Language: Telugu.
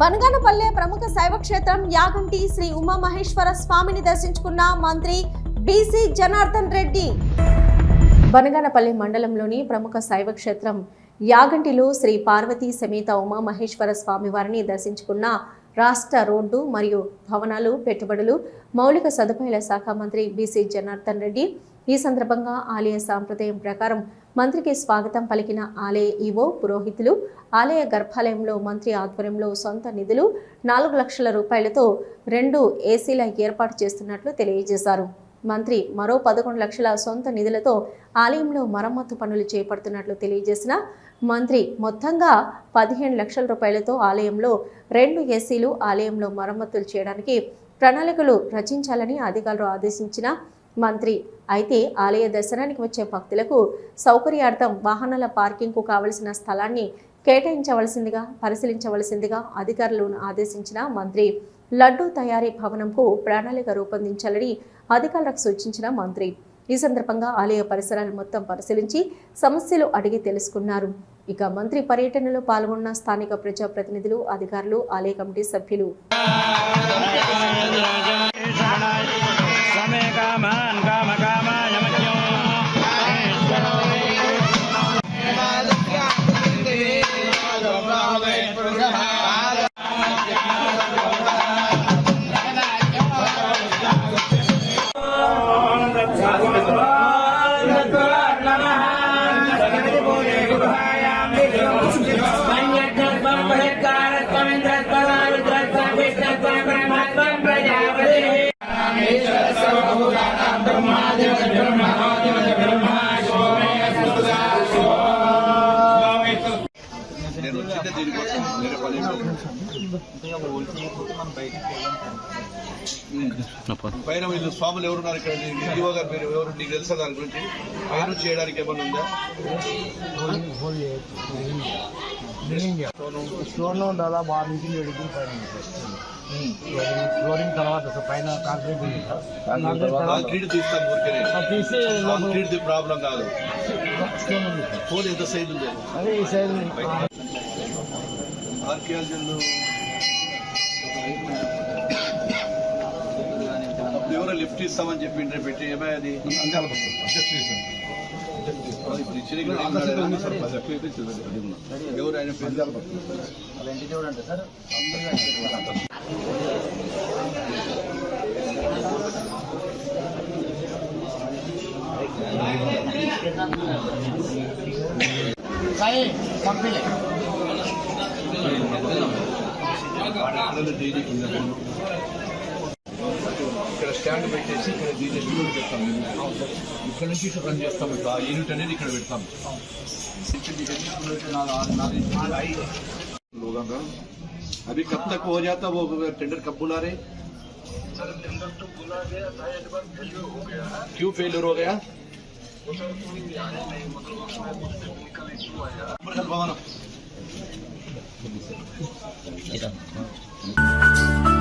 బనగానపల్లె ప్రముఖ శైవ క్షేత్రం యాగంటి శ్రీ ఉమామహేశ్వర స్వామిని దర్శించుకున్న మంత్రి బీసీ జనార్దన్ రెడ్డి. బనగానపల్లి మండలంలోని ప్రముఖ శైవ క్షేత్రం యాగంటిలో శ్రీ పార్వతీ సమేత ఉమామహేశ్వర స్వామి వారిని దర్శించుకున్న రాష్ట్ర రోడ్డు మరియు భవనాలు పెట్టుబడులు మౌలిక సదుపాయాల శాఖ మంత్రి బీసీ జనార్దన్ రెడ్డి. ఈ సందర్భంగా ఆలయ సాంప్రదాయం ప్రకారం మంత్రికి స్వాగతం పలికిన ఆలయ ఈవో పురోహితులు ఆలయ గర్భాలయంలో మంత్రి ఆధ్వర్యంలో సొంత నిధులు నాలుగు లక్షల రూపాయలతో రెండు ఏసీల ఏర్పాటు చేస్తున్నట్లు తెలియజేశారు. మంత్రి మరో పదకొండు లక్షల సొంత నిధులతో ఆలయంలో మరమ్మతు పనులు చేపడుతున్నట్లు తెలియజేసిన మంత్రి మొత్తంగా పదిహేను లక్షల రూపాయలతో ఆలయంలో రెండు ఏసీలు ఆలయంలో మరమ్మతులు చేయడానికి ప్రణాళికలు రచించాలని అధికారులు ఆదేశించిన మంత్రి. అయితే ఆలయ దర్శనానికి వచ్చే భక్తులకు సౌకర్యార్థం వాహనాల పార్కింగ్కు కావలసిన స్థలాన్ని కేటాయించవలసిందిగా పరిశీలించవలసిందిగా అధికారులను ఆదేశించిన మంత్రి. లడ్డూ తయారీ భవనంకు ప్రణాళిక రూపొందించాలని అధికారులకు సూచించిన మంత్రి. ఈ సందర్భంగా ఆలయ పరిసరాలు మొత్తం పరిశీలించి సమస్యలు అడిగి తెలుసుకున్నారు. ఇక మంత్రి పర్యటనలో పాల్గొన్న స్థానిక ప్రజాప్రతినిధులు అధికారులు ఆలయ కమిటీ సభ్యులు. సమే కామ ब्रह्मादि ब्रह्मा వచ్చిందే దీనికోసం వేరే పని. పైన. వీళ్ళు స్వాములు ఎవరున్నారు ఇక్కడ? ఇండివో గారు మీరు ఎవరు? నీకు తెలుసా దాని గురించి? పైన చేయడానికి ఏమైనా ఉందా? ఫ్లోర్లో ఉండాలా? బాగా మీటింగ్ ఎడిటింగ్ పైన. ఫ్లోరింగ్ ఫ్లోరింగ్ తర్వాత పైన కాంక్రీట్ తీస్తాం ఊరికే కాంక్రీట్ ప్రాబ్లం కాదు. ఫోన్ ఎంత సైజ్ ఉంది? అదే ఈ సైడ్ ఆర్కియాలజీలో ఎవరో లిఫ్ట్ ఇస్తామని చెప్పి ఇంటర్ పెట్టి ఏమై అది? ఇప్పుడు ఇచ్చిన ఎవరు ఆయన పేరు? సాయి పంపిలే. ఇక్కడ స్టాండ్ పెట్టేసి ఇక్కడ దీన్ని ఎదురు పెడతాం ఇక్కడ నుంచి ఇటు రన్ చేస్తాం ఇట్లా ఆ యూనిట్ అనేది ఇక్కడ పెడతాం अभी कब तक हो जाता वो टेंडर कब बुला रहे क्यों फेलियर हो गया そう、そ。